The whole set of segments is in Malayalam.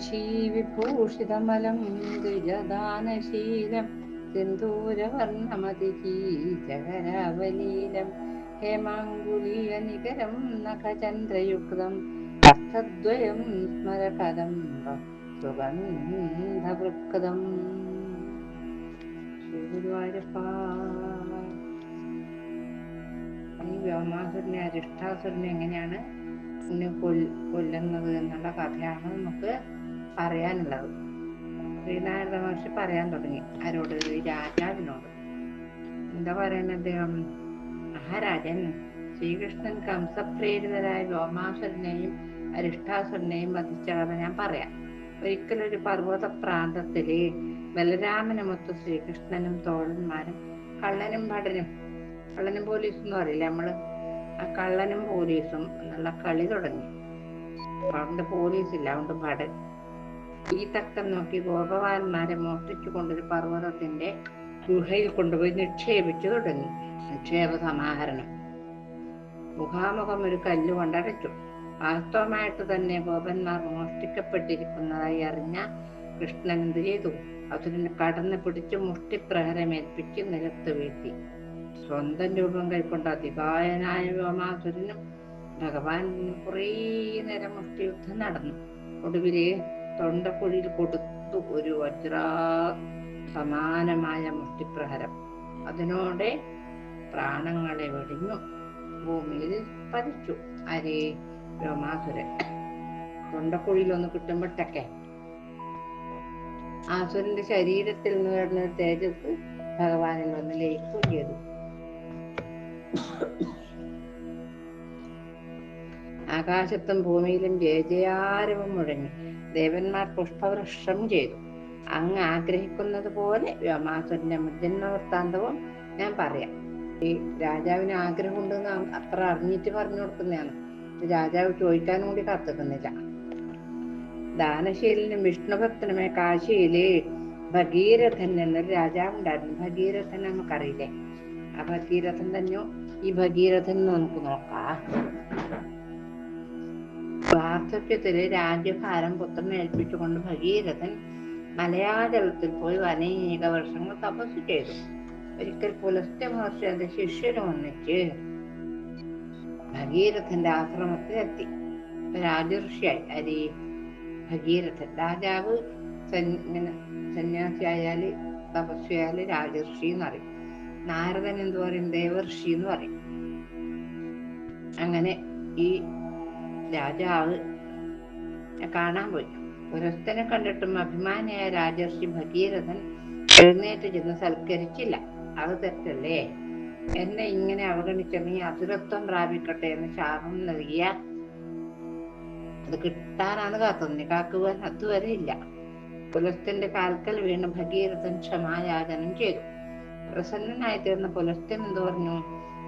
വംശീവിഭൂഷിതമലം ദ്വിജദാനശീലം സിന്ദൂരവർണമതിജകരാവലീലം ഹേമാങ്കുലീയനികരം നഖചന്ദ്രയുക്തം ഹസ്തദ്വയം സ്മരപദം സുഗന്ധവൃക്കതം വ്യോമാസുരനെ അരിഷ്ടാസുരനെ എങ്ങനെയാണ് കൊല്ലുന്നത് എന്നുള്ള കഥയാണ് നമുക്ക് പറയാനുള്ളത്. ശ്രീനാരദ മഹർഷി പറയാൻ തുടങ്ങി. ആരോട്? രാജാവിനോട്. എന്താ പറയുന്നത് അദ്ദേഹം? മഹാരാജൻ. ശ്രീകൃഷ്ണൻ കംസപ്രേരിതരായ വ്യോമാസുരനെയും അരിഷ്ടാസുരനെയും വധിച്ചതെന്ന് ഞാൻ പറയാം. ഒരിക്കലൊരു പർവത പ്രാന്തത്തിൽ ബലരാമനുമൊത്ത് ശ്രീകൃഷ്ണനും തോഴന്മാരും കള്ളനും ഭടനും കള്ളനും പോലീസും എന്ന് പറയില്ല നമ്മൾ? ആ കള്ളനും പോലീസും എന്നുള്ള കളി തുടങ്ങി. അതുകൊണ്ട് പോലീസ് ഇല്ല അതുകൊണ്ട് ഭടൻ ഈ തക്കം നോക്കി ഗോപവാന്മാരെ മോഷ്ടിച്ചു കൊണ്ടൊരു പർവതത്തിന്റെ ഗുഹയിൽ കൊണ്ടുപോയി നിക്ഷേപിച്ചു തുടങ്ങി. നിക്ഷേപ സമാഹരണം. മുഖാമുഖം ഒരു കല്ല് കൊണ്ടടച്ചു. വാസ്തവമായിട്ട് തന്നെ ഗോപന്മാർ മോഷ്ടിക്കപ്പെട്ടിരിക്കുന്നതായി അറിഞ്ഞ കൃഷ്ണൻ എന്ത് ചെയ്തു? അതിനെ കടന്ന് പിടിച്ച് മുഷ്ടിപ്രഹരമേൽപ്പിച്ച് നിലത്ത് വീഴ്ത്തി. സ്വന്തം രൂപം കൈക്കൊണ്ട അതികായനായ വ്യോമാസുരനും ഭഗവാൻ കുറേ നേരം മുഷ്ടിയുദ്ധം നടന്നു. ഒടുവിൽ തൊണ്ടക്കുഴിയിൽ കൊടുത്തു ഒരു വജ്രാ സമാനമായ മുഷ്ടിപ്രഹരം അതിനോടെ പ്രാണങ്ങളെ വെടിഞ്ഞു. ഭൂമിയിൽ പതിച്ചു അരേ വ്യോമാസുരൻ. തൊണ്ടക്കുഴിയിൽ ഒന്ന് കിട്ടുമ്പോട്ടൊക്കെ ആസുരന്റെ ശരീരത്തിൽ നിന്ന് വരുന്ന തേജസ് ഭഗവാനിൽ വന്ന് ലയിക്കുകയും ചെയ്തു. ആകാശത്തും ഭൂമിയിലും ജയജയാരവം മുഴങ്ങി ദേവന്മാർ പുഷ്പവൃക്ഷം ചെയ്തു. അങ്ങ് ആഗ്രഹിക്കുന്നത് പോലെ വ്യോമാസുരന്റെ മുജന്മ വൃത്താന്തവും ഞാൻ പറയാം. ഈ രാജാവിന് ആഗ്രഹമുണ്ടെന്ന് അത്ര അറിഞ്ഞിട്ട് പറഞ്ഞു കൊടുക്കുന്നതാണ്. രാജാവ് ചോദിക്കാനും കൂടി കാത്തിക്കുന്നില്ല ദാനശീലനും വിഷ്ണുഭക്തനുമായ കാശിയിൽ ഭഗീരഥൻ എന്നൊരു രാജാവുണ്ടായിരുന്നു ഭഗീരഥൻ നമുക്കറിയില്ലേ? ആ ഭഗീരഥൻ തന്നെയോ? ഈ ഭഗീരഥൻ നമുക്ക് നോക്കാം. വാർദ്ധക്യത്തിൽ രാജ്യഭാരം പുത്രനെ ഏൽപ്പിച്ചുകൊണ്ട് ഭഗീരഥൻ മലയാജലത്തിൽ പോയി അനേക വർഷങ്ങൾ തപസ് ചെയ്തു. ഒരിക്കൽ പുലസ്ത്യ മഹർഷി എന്റെ ശിഷ്യനും ഒന്നിച്ച് ഭഗീരഥന്റെ ആശ്രമത്തിലെത്തി. രാജർഷിയായി. അരി ഭഗീരഥൻ രാജാവ് സന്യാസിയായാൽ തപസ്വിയായാൽ രാജർഷി എന്ന് പറയും. നാരദൻ എന്ന് പറയും? ദേവർഷി എന്ന് പറയും. അങ്ങനെ ഈ രാജാവ് കാണാൻ പോയി. പുരസ്തനെ കണ്ടിട്ടും അഭിമാനിയായ രാജർഷി ഭഗീരഥൻ എഴുന്നേറ്റ് ചെന്ന് സൽക്കരിച്ചില്ല. അത് തെറ്റല്ലേ? എന്നെ ഇങ്ങനെ അവഗണിച്ച നീ അസുരത്വം പ്രാപിക്കട്ടെ എന്ന് ശാപം നൽകിയ? അത് കിട്ടാനാണ് കാത്തത്. കാക്കുവാൻ അതുവരെ ഇല്ല. പുലസ്ത്യന്റെ കാൽക്കൽ വീണ് ഭഗീരഥൻ ക്ഷമായാചനം ചെയ്തു. പ്രസന്നനായി തീർന്ന പുലസ്ത്യൻ എന്തു പറഞ്ഞു?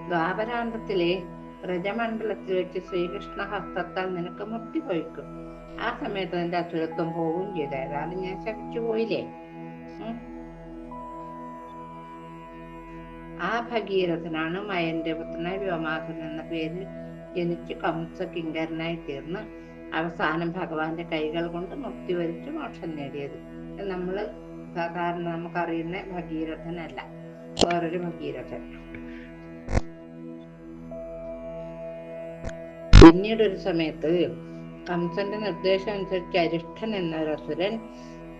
ദ്വാപരാന്തത്തിലെ വ്രജമണ്ഡലത്തിൽ വെച്ച് ശ്രീകൃഷ്ണ ഹസ്തത്താൽ നിനക്ക് മുക്തി ഭവിക്കും ആ സമയത്ത് നിന്റെ അസുഖത്വം പോവുകയും ചെയ്ത. ഏതാണ്ട് ഞാൻ ശപിച്ചു പോയില്ലേ? ആ ഭഗീരഥനാണ് മയന്റെ പുത്രനായ വ്യോമാസുരൻ എന്ന പേരിൽ ജനിച്ച് കംസ കിങ്കരനായി തീർന്ന് അവസാനം ഭഗവാന്റെ കൈകൾ കൊണ്ട് മുക്തി വരിച്ച് മോക്ഷം നേടിയത്. ഇത് നമ്മൾ സാധാരണ നമുക്കറിയുന്ന ഭഗീരഥനല്ല വേറൊരു ഭഗീരഥൻ. പിന്നീട് ഒരു സമയത്ത് കംസന്റെ നിർദ്ദേശം അനുസരിച്ച് അരിഷ്ടൻ എന്ന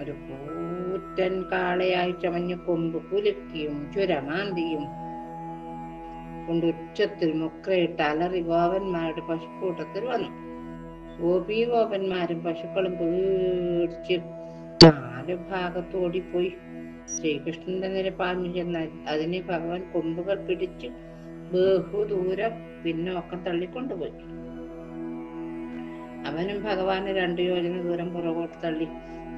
ഒരു കൂറ്റൻ കാളയായി ചമഞ്ഞ് കൊമ്പ് കുലുക്കിയും ചുരമാന്തിയും കൊണ്ട് ഉച്ചത്തിൽ മുക്രയിട്ട് അലറി ഗോപന്മാരുടെ പശുക്കൂട്ടത്തിൽ വന്നു. ഗോപി ഗോപന്മാരും പശുക്കളും പേടിച്ച് നാല് ഭാഗത്തോടിപ്പോയി ശ്രീകൃഷ്ണന്റെ നേരെ പാഞ്ഞു ചെന്ന അതിനെ ഭഗവാൻ കൊമ്പുകൾ പിടിച്ച് ബഹുദൂരം പിന്നോക്കം തള്ളിക്കൊണ്ടുപോയി. അവനും ഭഗവാന് രണ്ടു യോജന ദൂരം പുറകോട്ട് തള്ളി.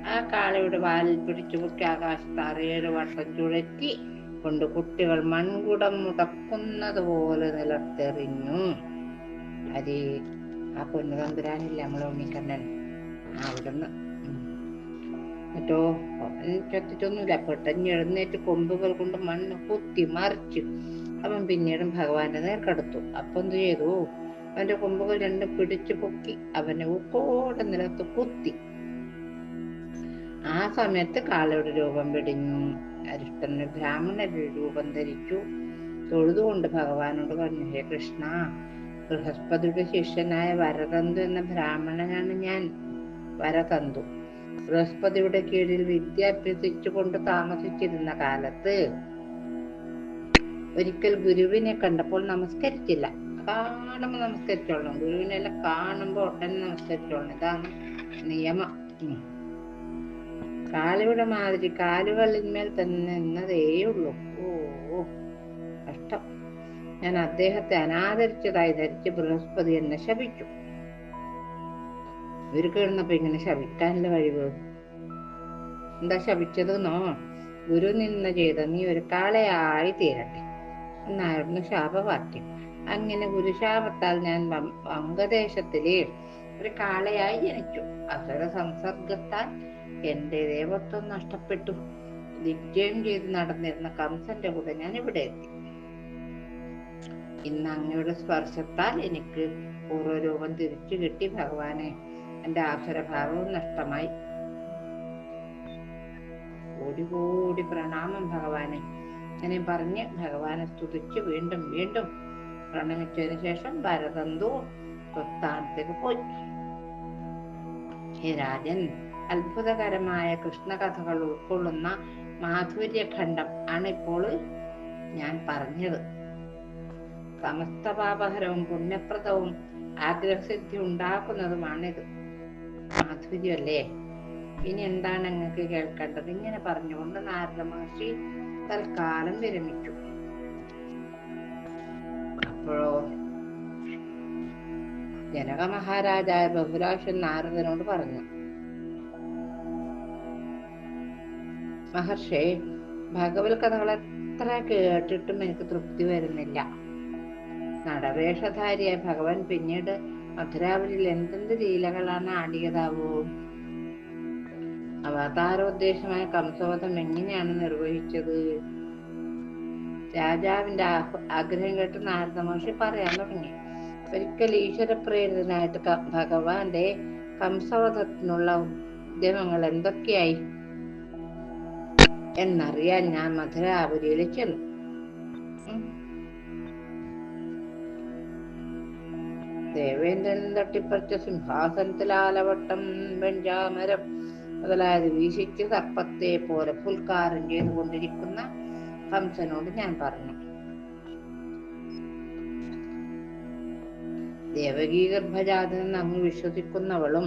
ആ കാളയുടെ വാലിൽ പിടിച്ചു പൊക്കി ആകാശത്ത് അറിയേഴ് വട്ടം ചുഴറ്റി കൊണ്ട് കുട്ടികൾ മൺകുടം മുടക്കുന്നത് പോലെ നിലത്തെറിഞ്ഞു. അരി ആ പൊന്നു തമ്പുരാനില്ല നമ്മളെ ഉണ്ണിക്കണ്ണൻ? അവിടുന്ന്. എന്നിട്ടോ ചത്തിട്ടൊന്നുമില്ല. പെട്ടെന്ന് എഴുന്നേറ്റ് കൊമ്പുകൾ കൊണ്ട് മണ്ണ് കുത്തി മറിച്ചു. അവൻ പിന്നീടും ഭഗവാന്റെ നേർക്കടുത്തു. അപ്പൊ എന്ത് ചെയ്തു? അവന്റെ കൊമ്പുകൾ രണ്ടും പിടിച്ചു പൊക്കി അവനെ ഉക്കോടെ നിലത്ത് കുത്തി. ആ സമയത്ത് കാളയുടെ രൂപം വെടിഞ്ഞു. അരിഷ്ടന് ബ്രാഹ്മണരുടെ രൂപം ധരിച്ചു. തൊഴുതുകൊണ്ട് ഭഗവാനോട് പറഞ്ഞു ഹേ കൃഷ്ണ ബൃഹസ്പതിയുടെ ശിഷ്യനായ വരതന്തു എന്ന ബ്രാഹ്മണനാണ് ഞാൻ. വരതന്തു. ബൃഹസ്പതിയുടെ കീഴിൽ വിദ്യ അഭ്യസിച്ചുകൊണ്ട് താമസിച്ചിരുന്ന കാലത്ത് ഒരിക്കൽ ഗുരുവിനെ കണ്ടപ്പോൾ നമസ്കരിച്ചില്ല. കാണുമ്പോൾ നമസ്കരിച്ചോളണം ഗുരുവിനെല്ലാം കാണുമ്പോൾ ഉടനെ നമസ്കരിച്ചോളണം ഇതാണ് നിയമം. കാലുവിടെ മാതിരി കാലുകളിന്മേൽ തന്നെ നിന്നതേ ഉള്ളൂ. ഓ, കഷ്ടം. ഞാൻ അദ്ദേഹത്തെ അനാദരിച്ചതായി ധരിച്ച് ബൃഹസ്പതി എന്നെ ശപിച്ചു. ഇവർ കിടന്നപ്പോ ഇങ്ങനെ ശപിക്കാനുള്ള കഴിവ് എന്താ ശപിച്ചതെന്നോ? ഗുരു നിന്ന ചെയ്ത നീ ഒരു കാളയായി തീരട്ടെ. എന്നായിരുന്നു ശാപവാക്യം. അങ്ങനെ ഗുരുശാപത്താൽ ഞാൻ വങ്കദേശത്തിലെ ഒരു കാളയായി ജനിച്ചു. അസുര സംസർഗത്താൽ എന്റെ ദേവത്വം നഷ്ടപ്പെട്ടു. നിശ്ചയം ചെയ്ത് നടന്നിരുന്ന കംസന്റെ കൂടെ ഞാൻ ഇവിടെ എത്തി. ഇന്ന് അങ്ങയുടെ സ്പർശത്താൽ എനിക്ക് പൂർവരൂപം തിരിച്ചു കിട്ടി ഭഗവാനെ. എന്റെ ആസുരഭാവവും നഷ്ടമായി. കോടി കോടി പ്രണാമം ഭഗവാനെ. അങ്ങനെ പറഞ്ഞ് ഭഗവാനെ സ്തുതിച്ച് വീണ്ടും വീണ്ടും പ്രണമിച്ചതിന് ശേഷം ഭരതന്തു സ്വസ്ഥാനത്തേക്ക് പോയി. ഹേ രാജൻ അത്ഭുതകരമായ കൃഷ്ണകഥകൾ ഉൾക്കൊള്ളുന്ന മാധുര്യഖണ്ഡം ആണ് ഇപ്പോൾ ഞാൻ പറഞ്ഞത്. സമസ്ത പാപഹരവും പുണ്യപ്രദവും ആഗ്രഹസിദ്ധി ഉണ്ടാക്കുന്നതുമാണിത്. മാധുര്യമല്ലേ? ഇനി എന്താണ് നിങ്ങൾക്ക് കേൾക്കേണ്ടത്? ഇങ്ങനെ പറഞ്ഞുകൊണ്ട് നാരദ മഹർഷി തൽക്കാലം വിരമിച്ചു അപ്പോഴോ? ജനക മഹാരാജായ ബഹുരാശൻ നാരദനോട് പറഞ്ഞു. മഹർഷേ ഭഗവത് കഥകൾ എത്ര കേട്ടിട്ടും എനിക്ക് തൃപ്തി വരുന്നില്ല. നടവേഷധാരിയായ ഭഗവാൻ പിന്നീട് മധുരാവലിയിൽ എന്തെന്ത് ലീലകളാണ് ആടിയതാവോ? അവതാരോദ്ദേശമായ കംസവധം എങ്ങനെയാണ് നിർവഹിച്ചത്? രാജാവിന്റെ ആഗ്രഹം കേട്ട് നാരദ മഹർഷി പറയാൻ തുടങ്ങി. ഒരിക്കൽ ഈശ്വരപ്രേരിതനായിട്ട് ഭഗവാന്റെ കംസവധത്തിനുള്ള ഉദ്യമങ്ങൾ എന്തൊക്കെയായി? എന്നറിയാൻ ഞാൻ മധുരാപുരിയിൽ ചെന്നു. ദേവേന്ദ്രൻ തട്ടിപ്പറിച്ച സിംഹാസനത്തിൽ ആലവട്ടം വെഞ്ചാമരം മുതലായത് വീശിച്ച് സർപ്പത്തെ പോലെ പുൽക്കാരം ചെയ്തുകൊണ്ടിരിക്കുന്ന കംസനോട് ഞാൻ പറഞ്ഞു. ദേവകീ ഗർഭജാതനെന്ന് അങ്ങ് വിശ്വസിക്കുന്നവളും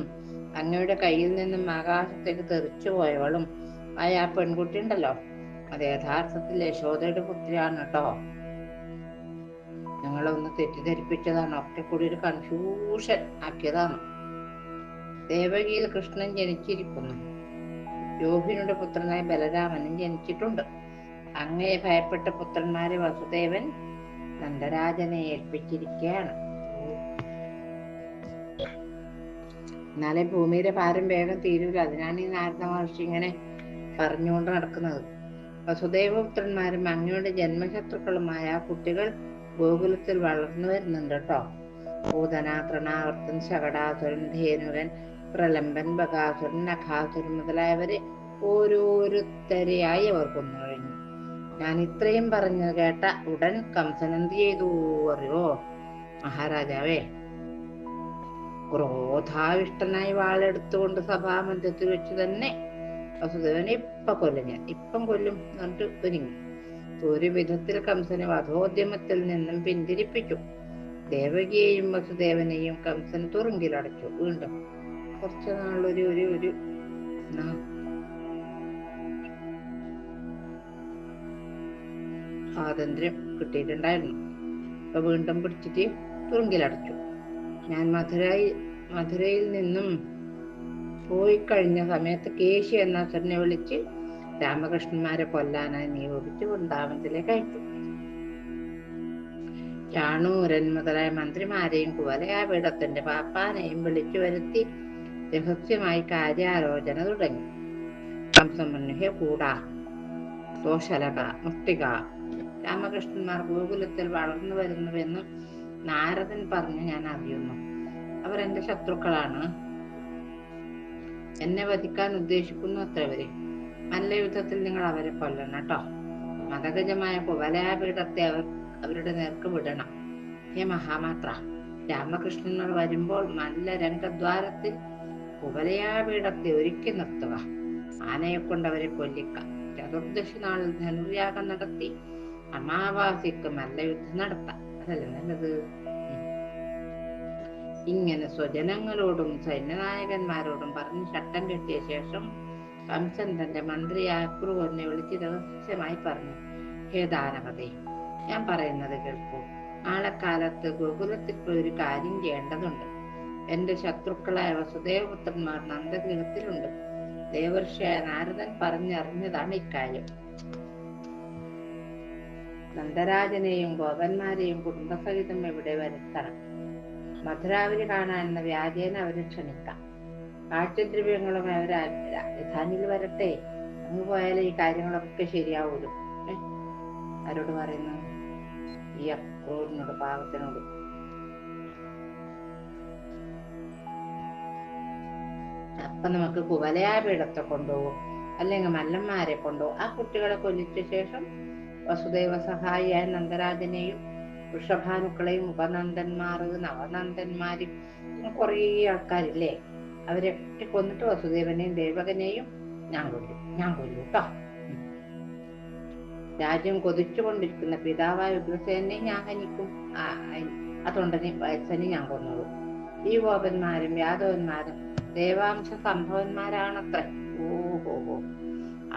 അങ്ങയുടെ കയ്യിൽ നിന്നും ആകാശത്തേക്ക് തെറിച്ചു പോയവളും ആയ ആ പെൺകുട്ടി ഉണ്ടല്ലോ അത് യഥാർത്ഥത്തിൽ യശോദയുടെ പുത്രിയാണ് കേട്ടോ. ഞങ്ങളൊന്ന് തെറ്റിദ്ധരിപ്പിച്ചതാണ്. ഒക്കെ കൂടി ഒരു കൺഫ്യൂഷൻ ആക്കിയതാണ്. ദേവകിയിൽ കൃഷ്ണൻ ജനിച്ചിരിക്കുന്നു. രോഹിണിയുടെ പുത്രനായ ബലരാമനും ജനിച്ചിട്ടുണ്ട്. അങ്ങയെ ഭയപ്പെട്ട പുത്രന്മാരെ വസുദേവൻ നന്ദരാജനെ ഏൽപ്പിച്ചിരിക്കുകയാണ്. എന്നാലേ ഭൂമിയിലെ ഭാരം വേഗം തീരൂല അതിനാണ് ഈ നാരദ മഹർഷി ഇങ്ങനെ പറഞ്ഞുകൊണ്ട് നടക്കുന്നത്. വസുദേവപുത്രന്മാരും അങ്ങയുടെ ജന്മശത്രുക്കളുമായ കുട്ടികൾ ഗോകുലത്തിൽ വളർന്നു വരുന്നുണ്ട് കേട്ടോ. ഭൂതന തൃണാവർത്തൻ ശകടാസുരൻ ധേനുകൻ പ്രലംബൻ ബകാസുരൻ നഖാസുരൻ മുതലായവരെ ഓരോരുത്തരെയായി അവർ കൊന്നു കഴിഞ്ഞു. ഞാൻ ഇത്രയും പറഞ്ഞു കേട്ട ഉടൻ കംസൻ എന്ത് ചെയ്തു അറിയോ? മഹാരാജാവേ ക്രോധാവിഷ്ടനായി വാളെടുത്തുകൊണ്ട് സഭാമധ്യത്തിൽ വെച്ച് തന്നെ വസുദേവനെ ഇപ്പൊ കൊല്ലും ഞാൻ. ഇപ്പം കൊല്ലും എന്നിട്ട് ഒരുങ്ങി. ഒരു വിധത്തിൽ കംസനെ വധോദ്യമത്തിൽ നിന്നും പിന്തിരിപ്പിച്ചു. ദേവകിയെയും വസുദേവനെയും കംസൻ തുറുങ്കിലടച്ചു. വീണ്ടും കുറച്ചു നാളൊരു ഒരു ഒരു സ്വാതന്ത്ര്യം കിട്ടിയിട്ടുണ്ടായിരുന്നു. അപ്പൊ വീണ്ടും പിടിച്ചിട്ട് തുറുങ്കിലടച്ചു ഞാൻ മധുരയിൽ മധുരയിൽ നിന്നും പോയി കഴിഞ്ഞ സമയത്ത് കേശി എന്ന അസുരനെ വിളിച്ച് രാമകൃഷ്ണന്മാരെ കൊല്ലാനായി നിയോഗിച്ച് വൃന്ദാവനത്തിലേക്ക് അയച്ചു. ചാണൂരൻ മുതലായ മന്ത്രിമാരെയും കുവലയാപീഠത്തിന്റെ പാപ്പാനെയും വിളിച്ചു വരുത്തി രഹസ്യമായി കാര്യാലോചന തുടങ്ങി. കംസം പറഞ്ഞു ഹേ കൂടാ. ദോശലക മുട്ടിക രാമകൃഷ്ണന്മാർ ഗോകുലത്തിൽ വളർന്നു വരുന്നുവെന്ന് നാരദൻ പറഞ്ഞു ഞാൻ അറിയുന്നു. അവർ എന്റെ ശത്രുക്കളാണ്. എന്നെ വധിക്കാൻ ഉദ്ദേശിക്കുന്നു അത്ര അവർ നല്ല യുദ്ധത്തിൽ നിങ്ങൾ അവരെ കൊല്ലണം കേട്ടോ. മതഗജമായ കുവലയാപീഠത്തെ അവർ അവരുടെ നേർക്ക് വിടണം. ഹേ മഹാമാത്ര രാമകൃഷ്ണന്മാർ വരുമ്പോൾ നല്ല രംഗദ്വാരത്തിൽ കുവലയാപീഠത്തെ ഒരുക്കി നിർത്തുക. ആനയെ കൊണ്ട് അവരെ കൊല്ലിക്കാം. ചതുർദശി നാളിൽ ധനുർയാഗം നടത്തി അമാവാസിക്ക് നല്ല യുദ്ധം നടത്താം. അതല്ലേ നല്ലത്? ഇങ്ങനെ സ്വജനങ്ങളോടും സൈന്യനായകന്മാരോടും പറഞ്ഞ് ചട്ടം കെട്ടിയ ശേഷം കംസൻ തന്റെ മന്ത്രിയായ ക്രൂരനെ വിളിച്ച് രഹസ്യമായി പറഞ്ഞു ഹേ ദാനവതേ ഞാൻ പറയുന്നത് കേൾക്കൂ. നാളെ കാലത്ത് ഗോകുലത്തിൽ പോയി ഒരു കാര്യം ചെയ്യേണ്ടതുണ്ട്. എന്റെ ശത്രുക്കളായ വസുദേവപുത്രന്മാർ നന്ദഗൃഹത്തിലുണ്ട്. ദേവർഷിയായ നാരദൻ പറഞ്ഞറിഞ്ഞതാണ് ഇക്കാര്യം. നന്ദരാജനെയും ഗോപന്മാരെയും കുടുംബസഹിതം ഇവിടെ വരുത്തണം? മധുരാവിന് കാണാൻ എന്ന വ്യാജേന അവരെ ക്ഷണിക്കാം. കാഴ്ചദ്രവ്യങ്ങളും അവർ രാജധാനിയിൽ വരട്ടെ. അങ്ങ് പോയാലേ ഈ കാര്യങ്ങളൊക്കെ ശരിയാവുള്ളൂ? ആരോട് പറയുന്നു? ഈ അക്രൂരിനോട് പാവത്തിനോട്. അപ്പൊ നമുക്ക് കുവലയാപീഠത്തെ കൊണ്ടുപോകും. അല്ലെങ്കിൽ മല്ലന്മാരെ കൊണ്ടുപോകും. ആ കുട്ടികളെ കൊല്ലിച്ച ശേഷം വസുദേവ സഹായിയായ നന്ദരാജനെയും വൃഷഭാനുക്കളെയും ഉപനന്ദന്മാർ നവനന്ദന്മാരും കുറേ ആൾക്കാരില്ലേ? അവരൊക്കെ കൊന്നിട്ട് വസുദേവനെയും ദേവകനെയും ഞാൻ കൊല്ലു. ഞാൻ കൊല്ലും കേട്ടോ. രാജ്യം കൊതിച്ചുകൊണ്ടിരിക്കുന്ന പിതാവായ ഉഗ്രസേനെ ഞാൻ ഹനിക്കും. ആ, അയ്- വയസ്സനെ ഞാൻ കൊന്നോളൂ. ഈ ഗോപന്മാരും യാദവന്മാരും ദേവാംശ സംഭവന്മാരാണത്രേ. ഓഹോ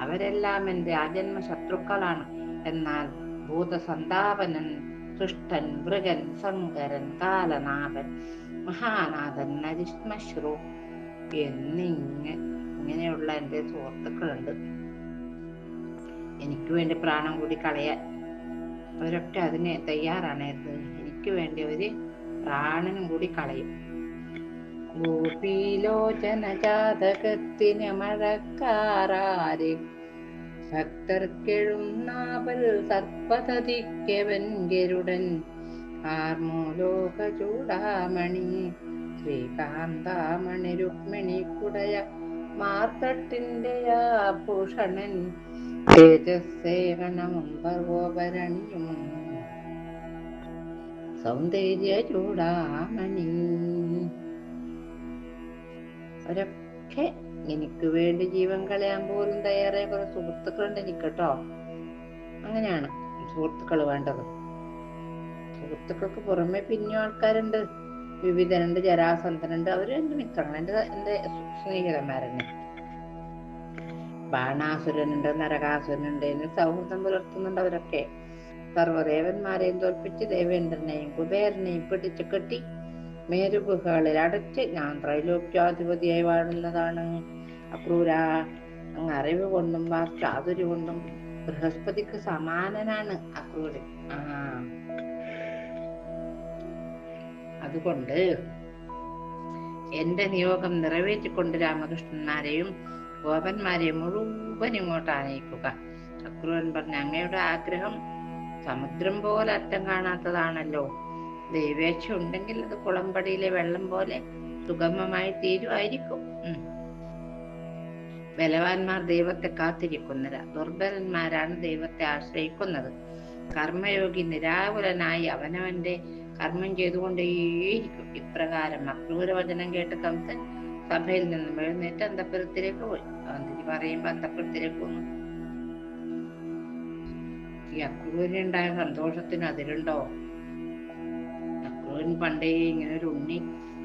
അവരെല്ലാം എന്റെ ആജന്മ ശത്രുക്കളാണ് എന്നാൽ ഭൂതസന്താപനൻ സൃഷ്ടൻ മൃഗൻ ശങ്കരൻ കാലനാഥൻ മഹാനാഥൻ നരിഷ്മശ്രു എന്നിങ്ങനെ ഇങ്ങനെയുള്ള എന്റെ സുഹൃത്തുക്കളുണ്ട്. എനിക്ക് വേണ്ടി പ്രാണം കൂടി കളയാൻ അവരൊക്കെ അതിന് തയ്യാറാണ് എനിക്ക് വേണ്ടി അവർ പ്രാണനും കൂടി കളയും. ഗോപീലോചന ജാതകത്തിന് ഭക്തർക്കെഴും ഭക്തർക്കെഴുന്നാവൽ സർപ്പതതിക്കവൻ ഗരുടൻ ആർമോലോക ചൂടാമണി ശ്രീകാന്താമണി രുക്മിണി കുടയ മാർത്തട്ടിന്റെ ആഭൂഷണൻ തേജസ്സേവനവും പർവോപരണിയും സൗന്ദര്യ ചൂടാമണി അവരൊക്കെ എനിക്ക് വേണ്ടി ജീവൻ കളയാൻ പോലും തയ്യാറായ കുറെ സുഹൃത്തുക്കളുണ്ട് എനിക്ക് കേട്ടോ അങ്ങനെയാണ് സുഹൃത്തുക്കൾ വേണ്ടത്. സുഹൃത്തുക്കൾക്ക് പുറമെ പിന്നെയും ആൾക്കാരുണ്ട്. വിവിധനുണ്ട് ജരാസന്ധനുണ്ട് അവർ എന്റെ മിത്രങ്ങൾ എന്റെ എന്റെ സ്നേഹിതന്മാരെന്നെ. ബാണാസുരനുണ്ട് നരകാസുരനുണ്ട് എന്നെ സൗഹൃദം പുലർത്തുന്നുണ്ട് അവരൊക്കെ. സർവദേവന്മാരെയും തോൽപ്പിച്ച് ദേവേന്ദ്രനെയും കുബേരനെയും പിടിച്ചു കെട്ടി മേരുഗുഹകളിൽ അടച്ച് ഞാൻ ത്രൈലോക്യാധിപതിയായി വാഴുന്നതാണ്. അക്രൂര അങ്ങ് അറിവ് കൊണ്ടും വാക്ചാതുരി കൊണ്ടും ബൃഹസ്പതിക്ക് സമാനനാണ് അക്രൂരൻ. ആ. അതുകൊണ്ട് എന്റെ നിയോഗം നിറവേറ്റിക്കൊണ്ട് രാമകൃഷ്ണന്മാരെയും ഗോപന്മാരെയും മുഴുവൻ ഇങ്ങോട്ട് ആനയിക്കുക. അക്രൂരൻ പറഞ്ഞ അങ്ങയുടെ ആഗ്രഹം സമുദ്രം പോലെ അറ്റം കാണാത്തതാണല്ലോ. ദൈവേച്ഛ ഉണ്ടെങ്കിൽ അത് കുളമ്പടിയിലെ വെള്ളം പോലെ സുഗമമായി തീരുമായിരിക്കും. ബലവാന്മാർ ദൈവത്തെ കാത്തിരിക്കുന്നില്ല ദുർബലന്മാരാണ് ദൈവത്തെ ആശ്രയിക്കുന്നത്. കർമ്മയോഗി നിരാകുലനായി അവനവന്റെ കർമ്മം ചെയ്തുകൊണ്ടേയിരിക്കും. ഇപ്രകാരം അക്രൂരവചനം കേട്ട് കംസൻ സഭയിൽ നിന്നും എഴുന്നേറ്റ് അന്തപുരത്തിലേക്ക് പോയി. ഗാന്ധിജി പറയുമ്പോ അന്തപുരത്തിലേക്ക് പോന്നു ഈ അക്രൂരിനുണ്ടായ സന്തോഷത്തിന് അതിലുണ്ടോ? അക്രൂരൻ പണ്ടേ ഇങ്ങനെ ഒരു ഉണ്ണി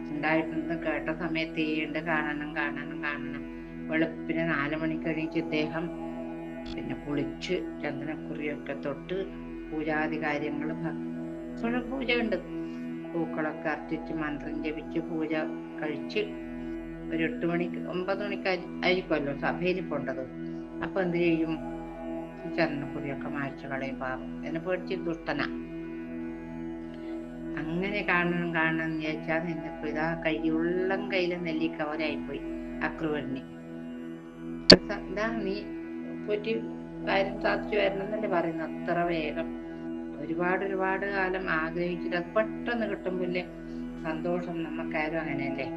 ഉണ്ടായിട്ടുണ്ടെന്ന് കേട്ട സമയത്ത് ഏണ്ട് കാണണം കാണണം കാണണം. വെളുപ്പിന് നാല് മണിക്ക് എണീച്ച് ഇദ്ദേഹം പിന്നെ കുളിച്ച് ചന്ദനക്കുറിയൊക്കെ തൊട്ട് പൂജാതി കാര്യങ്ങൾ ഇപ്പോഴും ഉണ്ട് പൂക്കളൊക്കെ അർച്ചിച്ച് മന്ത്രം ജപിച്ച് പൂജ കഴിച്ച് ഒരു എട്ട് മണിക്ക് ഒമ്പത് മണിക്ക് ആയി- ആയിരിക്കുമല്ലോ സഭയിൽ പോണ്ടത് അപ്പൊ എന്ത് ചെയ്യും? ചന്ദനക്കുറിയൊക്കെ മായ്ച്ചു കളയും പാപം എന്നെ പേടിച്ച് ദുഷ്ടനാ. അങ്ങനെ കാണണം കാണണം എന്ന് വിചാരിച്ചാൽ നിന്നപ്പോ ഇതാ കൈ ഉള്ളം കയ്യിൽ നെല്ലിക്ക പോയി അക്രൂരന് ഇതാ നീ പോറ്റി കാര്യം സാധിച്ചു വരണം എന്നല്ലേ അത്ര വേഗം. ഒരുപാട് ഒരുപാട് കാലം ആഗ്രഹിച്ചിട്ട് പെട്ടെന്ന് കിട്ടുമ്പില്ലേ സന്തോഷം നമുക്കാരും അങ്ങനെയല്ലേ?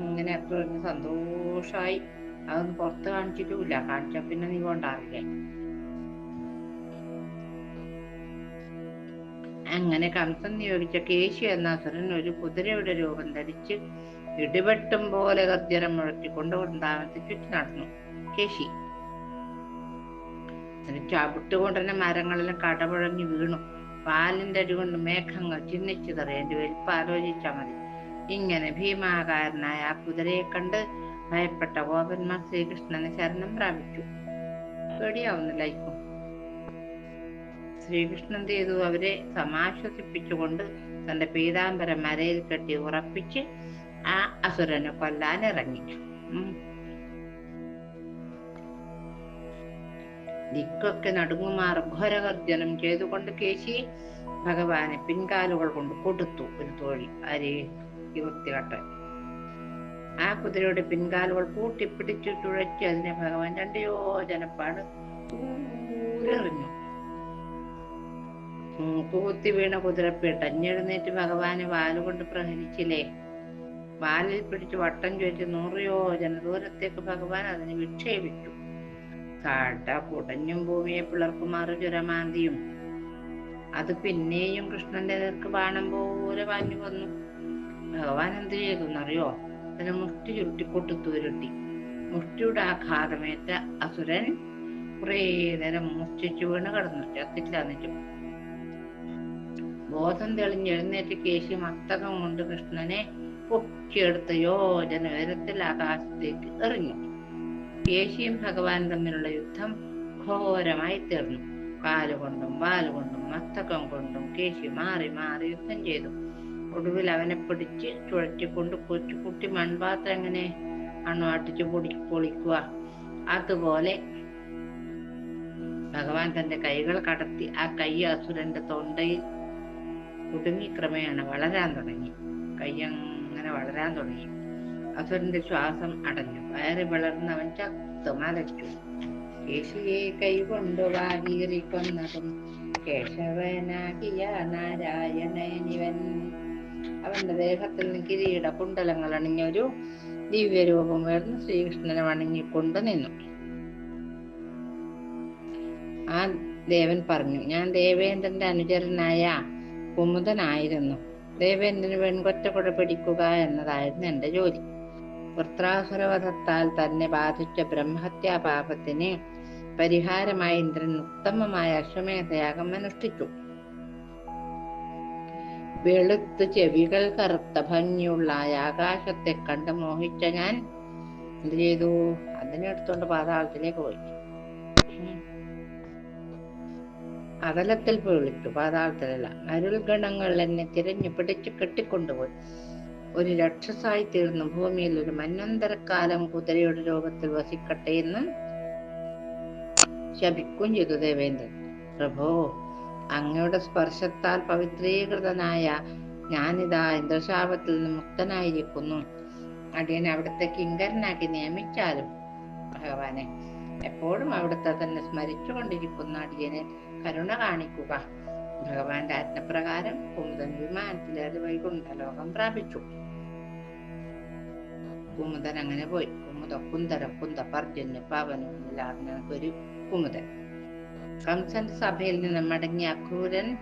ഇങ്ങനെ അക്രൂരന് സന്തോഷമായി അതൊന്നും പുറത്ത് കാണിച്ചിട്ടുമില്ല. കാണിച്ച പിന്നെ നീ കൊണ്ടാറില്ലേ അങ്ങനെ കംസൻ നിയോഗിച്ച കേശി എന്ന അസുരൻ ഒരു കുതിരയുടെ രൂപം ധരിച്ച് ഇടിവെട്ടും പോലെ ഗർജനം മുഴക്കിക്കൊണ്ട് വൃന്ദാവനത്തെ ചുറ്റി നടന്നു. കേശി ചവിട്ടുകൊണ്ട് തന്നെ മരങ്ങളെല്ലാം കടപുഴങ്ങി വീണു. പാലിന്റെ അരി കൊണ്ട് മേഘങ്ങൾ ചിഹ്നിച്ചു തറയേണ്ടി വലിപ്പം ആലോചിച്ചാൽ മതി. ഇങ്ങനെ ഭീമാകാരനായ ആ കുതിരയെ കണ്ട് ഭയപ്പെട്ട ഗോപന്മാർ ശ്രീകൃഷ്ണനെ ശരണം പ്രാപിച്ചു. പേടിയാവുന്നില്ലായിരിക്കും ശ്രീകൃഷ്ണൻ ചെയ്തു അവരെ സമാശ്വസിപ്പിച്ചുകൊണ്ട് തന്റെ പീതാംബരം മരയിൽ കെട്ടി ഉറപ്പിച്ച് ആ അസുരനെ കൊല്ലാൻ ഇറങ്ങി. ദിക്കൊക്കെ നടുങ്ങുമാർ ഘോരഗർജനം ചെയ്തുകൊണ്ട് കേശി ഭഗവാനെ പിൻകാലുകൾ കൊണ്ട് കൊടുത്തു ഒരു തോഴി ആരെ ഈ വൃത്തികെട്ടൻ ആ കുതിരയുടെ പിൻകാലുകൾ കൂട്ടിപ്പിടിച്ചു തുഴച്ച് അതിനെ ഭഗവാൻ രണ്ട് യോജനപ്പാട് ദൂരെറിഞ്ഞു കൂത്തി വീണ കുതിരപ്പേട്ട അഞ്ഞെഴുന്നേറ്റ് ഭഗവാന് വാലുകൊണ്ട് പ്രഹരിച്ചില്ലേ? വാലിൽ പിടിച്ച് വട്ടം ചോദിച്ച് നൂറ് യോജന ദൂരത്തേക്ക് ഭഗവാൻ അതിന് വിക്ഷേപിച്ചു. കാട്ട കുടഞ്ഞും ഭൂമിയെ പിളർക്കുമാറ് ചുരമാന്തിയും. അത് പിന്നെയും കൃഷ്ണന്റെ നേർക്ക് ബാണം പോലെ പാഞ്ഞു വന്നു. ഭഗവാൻ എന്ത് ചെയ്തു എന്നറിയോ? അതിനെ മുഷ്ടി ചുരുട്ടി കൊട്ടുത്തു ഉരുട്ടി മുഷ്ടിയുടെ ആഘാതമേറ്റ അസുരൻ കുറേ നേരം മൂർച്ഛിച്ചു വീണ് കിടന്നു. ചത്തില്ല എന്നിട്ടും. ബോധം തെളിഞ്ഞ് എഴുന്നേറ്റ് കേശി മസ്തകം കൊണ്ട് കൃഷ്ണനെ പൊക്കിയെടുത്ത് യോജന ഉയരത്തിൽ ആകാശത്തേക്ക് എറിഞ്ഞു. കേശിയും ഭഗവാനും തമ്മിലുള്ള യുദ്ധം ഘോരമായി തീർന്നു. കാലുകൊണ്ടും വാലുകൊണ്ടും മസ്തകം കൊണ്ടും കേശി മാറി മാറി യുദ്ധം ചെയ്തു. ഒടുവിൽ അവനെ പിടിച്ച് ചുഴറ്റിക്കൊണ്ട് കൊച്ചുകുട്ടി മൺപാത്രം എങ്ങനെ അണു അടിച്ചു പൊടി പൊളിക്കുക? അതുപോലെ ഭഗവാൻ തന്റെ കൈകൾ കടത്തി ആ കൈ അസുരന്റെ തൊണ്ടയിൽ കുടുങ്ങി ക്രമേണ വളരാൻ തുടങ്ങി. കയ്യങ്ങനെ വളരാൻ തുടങ്ങി. അസുരന്റെ ശ്വാസം അടഞ്ഞു. വയറി വളർന്ന് അവൻ ചത്തുമലച്ചു കേശിയെ കൈകൊണ്ടു വാകീറി കൊന്നതും കേശവനാകിയ നാരായണനിവൻ. അവന്റെ ദേഹത്തിൽ നിന്ന് കിരീട കുണ്ടലങ്ങൾ അണിഞ്ഞൊരു ദിവ്യരൂപം ഉയർന്ന് ശ്രീകൃഷ്ണനെ വണങ്ങിക്കൊണ്ട് നിന്നു. ആ ദേവൻ പറഞ്ഞു ഞാൻ ദേവേന്ദ്രന്റെ അനുചരനായ കുമുദനായിരുന്നു. ദേവേന്ദ്രന് പെൺകൊറ്റ കുട പിടിക്കുക എന്നതായിരുന്നു എന്റെ ജോലി. വൃത്രാസുരവധത്താൽ തന്നെ ബാധിച്ച ബ്രഹ്മഹത്യാ പാപത്തിന് പരിഹാരമായി ഇന്ദ്രൻ ഉത്തമമായ അശ്വമേധയാഗം അനുഷ്ഠിച്ചു. വെളുത്ത് ചെവികൾ കറുത്ത ഭംഗിയുള്ള ആകാശത്തെ കണ്ട് മോഹിച്ച ഞാൻ എന്ത് ചെയ്തു? അതിനെടുത്തോണ്ട് പാതാളത്തിലേക്ക് പോയി. അകലത്തിൽ വിളിച്ചു പാതാളത്തിലല്ല. അരുൾഗണങ്ങൾ എന്നെ തിരഞ്ഞു പിടിച്ചു കെട്ടിക്കൊണ്ടുപോയി. ഒരു രക്ഷസായി തീർന്നു. ഭൂമിയിൽ ഒരു മന്നന്തരക്കാലം കുതിരയുടെ രോഗത്തിൽ വസിക്കട്ടെ എന്ന് ശപിക്കുകയും ചെയ്തു ദേവേന്ദ്രൻ. പ്രഭോ അങ്ങയുടെ സ്പർശത്താൽ പവിത്രീകൃതനായ ഞാനിതാ ഇന്ദ്രശാപത്തിൽ നിന്ന് മുക്തനായിരിക്കുന്നു. അടിയനെ അവിടുത്തെ കിങ്കരനാക്കി നിയമിച്ചാലും ഭഗവാനെ എപ്പോഴും അവിടുത്തെ തന്നെ സ്മരിച്ചുകൊണ്ടിരിക്കുന്ന അടിയനെ കരുണ കാണിക്കുക. ഭഗവാന്റെ ആജ്ഞപ്രകാരം കുമുദൻ വിമാനത്തിലേറി വൈകുണ്ഠലോകം പ്രാപിച്ചു. കുമുദൻ അങ്ങനെ പോയി. കുമുദ കുന്തര കുന്ത പർജന്യ പവനും ഒരു കുമുദൻ. കംസന്റെ സഭയിൽ നിന്ന് മടങ്ങിയ അക്രൂരൻ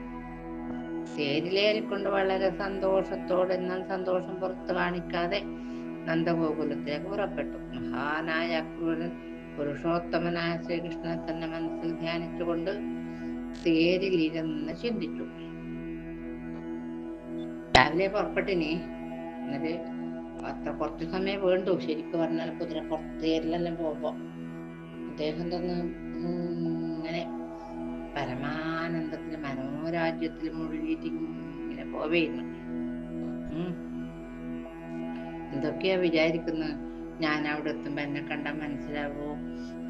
തേരിലേറിക്കൊണ്ട് വളരെ സന്തോഷത്തോടെ എന്നാൽ സന്തോഷം പുറത്തു കാണിക്കാതെ നന്ദഗോകുലത്തിലേക്ക് പുറപ്പെട്ടു. മഹാനായ അക്രൂരൻ പുരുഷോത്തമനായ ശ്രീകൃഷ്ണനെ തന്നെ മനസ്സിൽ ധ്യാനിച്ചുകൊണ്ട് തേരിലിരുന്ന് ചിന്തിച്ചു. രാവിലെ പുറപ്പെട്ടിനി. എന്നിട്ട് അത്ര കുറച്ച് സമയം വേണ്ടു. ശരിക്കും പറഞ്ഞാൽ കുതിര പുറത്തേരിലെല്ലാം പോകുമ്പോ. അദ്ദേഹം തന്നെ ഇങ്ങനെ പരമാനന്ദത്തിൽ മനോരാജ്യത്തിൽ മുഴുകിയിട്ട് ഇങ്ങനെ പോവേന്ന്. എന്തൊക്കെയാ വിചാരിക്കുന്നത് ഞാൻ അവിടെ എത്തുമ്പോ എന്നെ കണ്ടാൽ മനസ്സിലാവോ?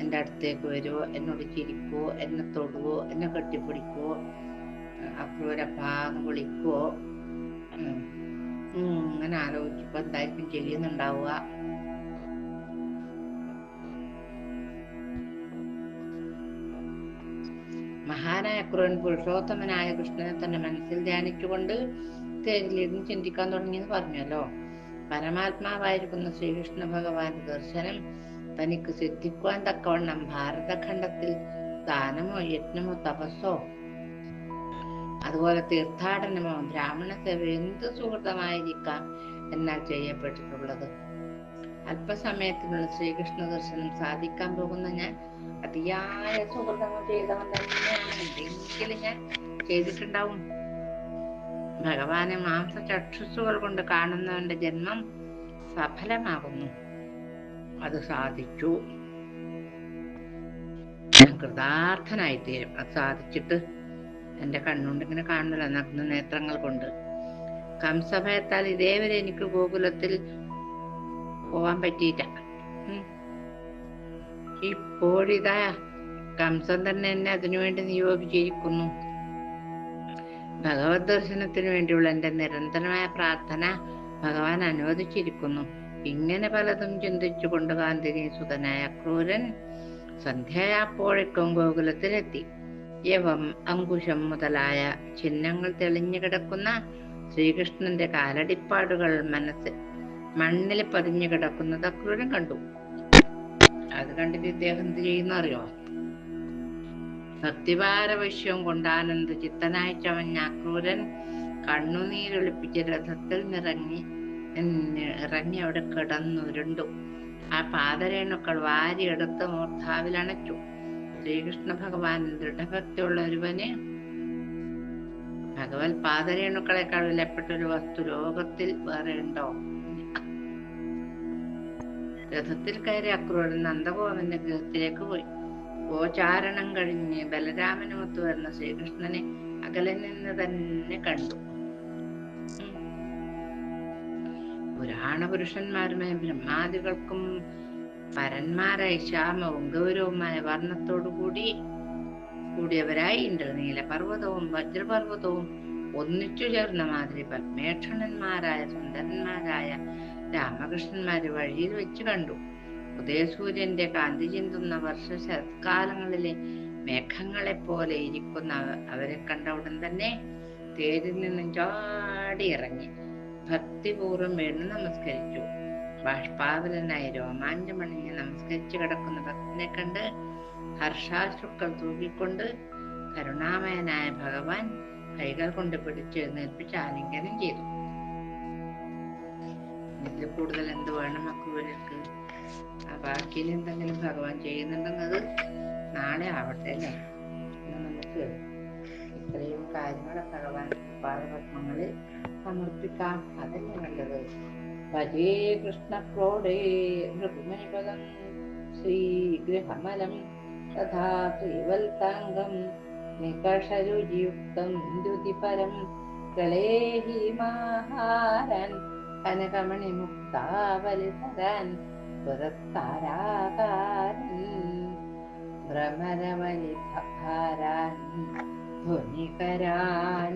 എന്റെ അടുത്തേക്ക് വരുവോ എന്നോട് ചിരിക്കുവോ എന്നെ തൊടുവോ എന്നെ കെട്ടിപ്പിടിക്കുവോ അക്രൂരപ്പാന്ന് വിളിക്കുവോ? ഉം. ഉം, അങ്ങനെ ആലോചിച്ചപ്പോ എന്തായിരിക്കും ചെയ്യുന്നുണ്ടാവുക? മഹാനായ അക്രൂരൻ പുരുഷോത്തമനായ കൃഷ്ണനെ തന്നെ മനസ്സിൽ ധ്യാനിച്ചുകൊണ്ട് തേരിലിരുന്ന് ചിന്തിക്കാൻ തുടങ്ങിയെന്ന് പറഞ്ഞല്ലോ. പരമാത്മാവായിരിക്കുന്ന ശ്രീകൃഷ്ണ ഭഗവാന്റെ ദർശനം തനിക്ക് സിദ്ധിക്കുവാൻ തക്കവണ്ണം ഭാരതഖണ്ഡത്തിൽ ദാനമോ യജ്ഞമോ തപസ്സോ. അതുപോലെ തീർത്ഥാടനമോ ബ്രാഹ്മണ സേവ എന്ത് സുഹൃതമായിരിക്കാം എന്നാൽ ചെയ്യപ്പെട്ടിട്ടുള്ളത്? അല്പസമയത്തിനുള്ള ശ്രീകൃഷ്ണ ദർശനം സാധിക്കാൻ പോകുന്ന ഞാൻ അതിയായ സുഹൃതങ്ങൾ ചെയ്തവൻ തന്നെയാണ്. എന്തെങ്കിലും ഞാൻ ചെയ്തിട്ടുണ്ടാവും. ഭഗവാനെ മാംസ ചക്ഷുസുകൾ കൊണ്ട് കാണുന്നവന്റെ ജന്മം സഫലമാകുന്നു. അത് സാധിച്ചു. ഞാൻ കൃതാർത്ഥനായിത്തീരും. അത് സാധിച്ചിട്ട് എന്റെ കണ്ണുകൊണ്ട് ഇങ്ങനെ കാണുന്നില്ല. നഗ്ന നേത്രങ്ങൾ കൊണ്ട്. കംസഭയത്താൽ ഇതേവരെ എനിക്ക് ഗോകുലത്തിൽ പോവാൻ പറ്റിയില്ല. ഇപ്പോഴിതാ കംസൻ തന്നെ എന്നെ അതിനുവേണ്ടി നിയോഗിച്ചിരിക്കുന്നു. ഭഗവത് ദർശനത്തിനു വേണ്ടിയുള്ള എന്റെ നിരന്തരമായ പ്രാർത്ഥന ഭഗവാൻ അനുവദിച്ചിരിക്കുന്നു. ഇങ്ങനെ പലതും ചിന്തിച്ചുകൊണ്ട് കാന്തിരി സുതനായ ക്രൂരൻ സന്ധ്യയാപ്പോഴേക്കും ഗോകുലത്തിലെത്തി. യവം അങ്കുശം മുതലായ ചിഹ്നങ്ങൾ തെളിഞ്ഞു കിടക്കുന്ന ശ്രീകൃഷ്ണന്റെ കാലടിപ്പാടുകൾ മനസ്സിൽ മണ്ണിൽ പതിഞ്ഞു കിടക്കുന്നത് അക്രൂരൻ കണ്ടു. അത് കണ്ടിട്ട് ഇദ്ദേഹം എന്ത് ചെയ്യുന്ന അറിയോ? ഭക്തിഭാരവശ്യവും കൊണ്ട് ആനന്ദ ചിത്തനായി ചവഞ്ഞ അക്രൂരൻ കണ്ണുനീരൊളിപ്പിച്ച് രഥത്തിൽ നിറങ്ങി ഇറങ്ങി അവിടെ കിടന്നുരുണ്ടു. ആ പാദരേണുക്കൾ വാരിയെടുത്ത് അണച്ചു. ശ്രീകൃഷ്ണ ഭഗവാൻ ദൃഢഭക്തിയുള്ള ഒരുവന്. ഭഗവത് പാദരേണുക്കളെക്കാൾ വിലപ്പെട്ട ഒരു വസ്തു ലോകത്തിൽ വേറെ ഉണ്ടോ? രഥത്തിൽ കയറി അക്രൂരൻ നന്ദഗോപന്റെ ഗൃഹത്തിലേക്ക് പോയി. ഗോചാരണം കഴിഞ്ഞ് ബലരാമനുമൊത്ത് വരുന്ന ശ്രീകൃഷ്ണനെ അകലെ നിന്ന് തന്നെ കണ്ടു. പുരാണ പുരുഷന്മാരുമായ ബ്രഹ്മാദികൾക്കും പരന്മാരായി ശ്യാമവും ഗൗരവമായ വർണത്തോടു കൂടി കൂടിയവരായി ഇന്ദ്രനീല പർവതവും വജ്രപർവതവും ഒന്നിച്ചു ചേർന്ന മാതിരി പത്മേക്ഷണന്മാരായ സുന്ദരന്മാരായ രാമകൃഷ്ണന്മാരെ വഴിയിൽ വെച്ച് കണ്ടു. ഉദയസൂര്യന്റെ കാന്തി ചിന്തുന്ന വർഷ ശരത്കാലങ്ങളിലെ മേഘങ്ങളെ പോലെ ഇരിക്കുന്ന അവരെ കണ്ട ഉടൻ തന്നെ തേരിൽ നിന്നും ചാടി ഇറങ്ങി. ഭക്തിപൂർവം വീണ് നമസ്കരിച്ചു. ബാഷ്പാവലനായി രോമാഞ്ചമണിഞ്ഞ് നമസ്കരിച്ചു കിടക്കുന്ന ഭക്തനെ കണ്ട് ഹർഷാശ്രുക്കൾ തൂക്കിക്കൊണ്ട് കരുണാമയനായ ഭഗവാൻ കൈകൾ കൊണ്ട് പിടിച്ചെഴുന്നേൽപ്പിച്ച് ആലിംഗനം ചെയ്തു. ഇതിൽ കൂടുതൽ എന്ത് വേണം അക്രൂരർക്ക് ആ ബാക്കിയിൽ എന്തെങ്കിലും ഭഗവാൻ ചെയ്യുന്നുണ്ടെന്നത് നാളെ ആവട്ടെ അല്ലേ? നമുക്ക് ഇത്രയും കാര്യങ്ങൾ ഭഗവാൻ പാദപത്മങ്ങളിൽ സമർപ്പിക്കാം. അതല്ലേ നല്ലത്. ഭജേ കൃഷ്ണക്രോഡേ മൃഗുമനിപദം ശ്രീഗൃഹമലം തഥാ ശ്രീവൽത്താംഗം. നികഷരുചിയുക്തം ദ്യുതിപരം പ്രളേഹി മാഹാരൻ. കനകമണി മുക്താവലിതരൻ പുരത്താരാകാരൻ ഭ്രമരവലിഭാരാൻ ധ്വനികരാൻ.